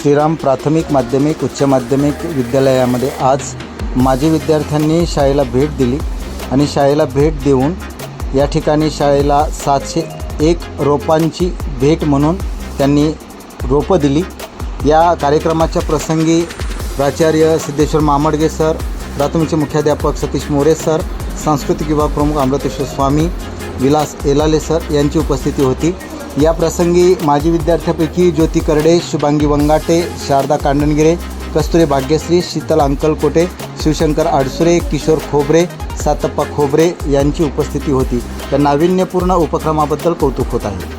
श्रीराम प्राथमिक माध्यमिक उच्च माध्यमिक विद्यालयामध्ये आज माजी विद्यार्थ्यांनी शाळेला भेट दिली आणि शाळेला भेट देऊन या ठिकाणी शाळेला सातशे एक रोपांची भेट म्हणून त्यांनी रोपं दिली. या कार्यक्रमाच्या प्रसंगी प्राचार्य सिद्धेश्वर मामडगे सर प्राथमिकचे मुख्याध्यापक सतीश मोरे सर सांस्कृतिक विभाग प्रमुख अमृतेश्वर स्वामी विलास एलाले सर यांची उपस्थिती होती. या प्रसंगी माजी विद्यार्थ्यापैकी ज्योती करडे शुभांगी वंगाटे शारदा कांडणगिरे कस्तुरे भाग्यश्री शीतल अंकलकोटे शिवशंकर आडसुरे किशोर खोबरे सातप्पा खोबरे यांची उपस्थिती होती. या नाविन्यपूर्ण उपक्रमाबद्दल कौतुक होत आहे.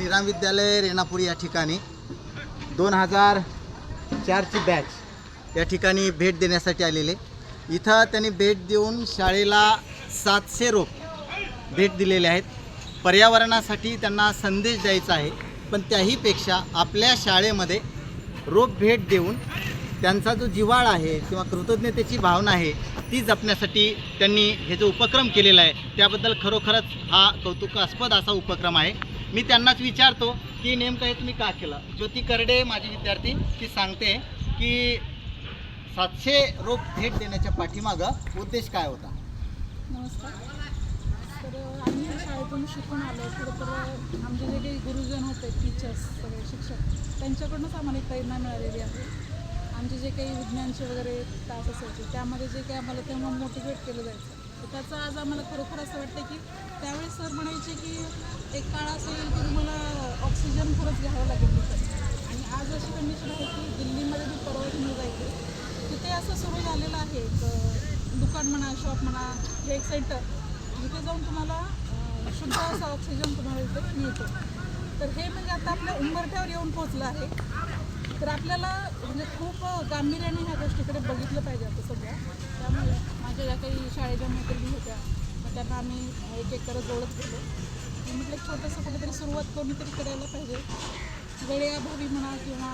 श्रीराम विद्यालय रेणापूर या ठिकाणी दोन हजार चारची बॅच या ठिकाणी भेट देण्यासाठी आलेले. इथं त्यांनी भेट देऊन शाळेला सातशे रोप भेट दिलेले आहेत. पर्यावरणासाठी त्यांना संदेश द्यायचा आहे. पण त्याहीपेक्षा आपल्या शाळेमध्ये रोप भेट देऊन त्यांचा जो जिव्हाळा आहे किंवा कृतज्ञतेची भावना आहे ती जपण्यासाठी त्यांनी हे जो उपक्रम केलेला आहे त्याबद्दल खरोखरच हा कौतुकास्पद असा उपक्रम आहे. मी त्यांनाच विचारतो की नेमकं हे तुम्ही का केलं? ज्योती करडे माझी विद्यार्थी ती सांगते की सातशे रोप भेट देण्याच्या पाठीमागं उद्देश काय होता? नमस्कार. तर आम्ही शाळेतून शिकून आलो. खरं तर आमचे जे काही गुरुजन होते टीचर्स सगळे शिक्षक त्यांच्याकडूनच आम्हाला एक प्रेरणा मिळालेली आहे. आमचे जे काही विज्ञानचे वगैरे तास असायचे त्यामध्ये जे काही आम्हाला तेव्हा मोटिवेट केलं जायचं तर त्याचं आज आम्हाला खरोखर असं वाटतं की त्यावेळेस सर म्हणायचे की एक काळ असं येईल की तुम्हाला ऑक्सिजन खरंच घ्यावं लागेल आणि आज अशी कंडिशन आहे की दिल्लीमध्ये मी परवा घेऊन जायचे तिथे असं सुरू झालेलं आहे. एक, दुकान म्हणा शॉप म्हणा हे एक सेंटर जिथे जाऊन तुम्हाला शुद्ध असा ऑक्सिजन तुम्हाला इथे मिळतो. तर हे म्हणजे आता आपल्या उंबरठ्यावर येऊन पोचलं आहे. तर आपल्याला म्हणजे खूप गांभीर्याने ह्या गोष्टीकडे बघितलं पाहिजे आता सध्या. त्यामुळे माझ्या ज्या काही शाळेच्या मैत्रिणी होत्या मग त्यांना आम्ही एक एक करत जोडत गेलो मी म्हटलं एक छोटंसं कुठेतरी सुरुवात कोणीतरी करायला पाहिजे. वेळेअभावी म्हणा किंवा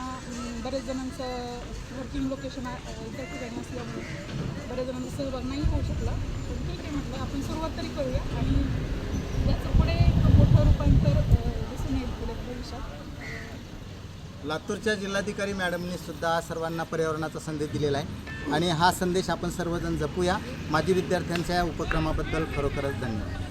बरेच जणांचं वर्किंग लोकेशन इतर ठिकाणी असल्यामुळे बरेच जणांचा सहभाग नाही होऊ शकला. पण ठीक आहे म्हटलं आपण सुरुवात तरी करूया आणि याचं पुढे मोठं रूपांतर दिसून येईल पुढे भविष्यात. लातूरच्या जिल्हाधिकारी मॅडमनी सुद्धा सर्वांना पर्यावरणाचा संदेश दिलेला आहे. आणि हा संदेश आपण सर्वजण जपूया. माजी विद्यार्थ्यांच्या या उपक्रमाबद्दल खरोखरच धन्यवाद.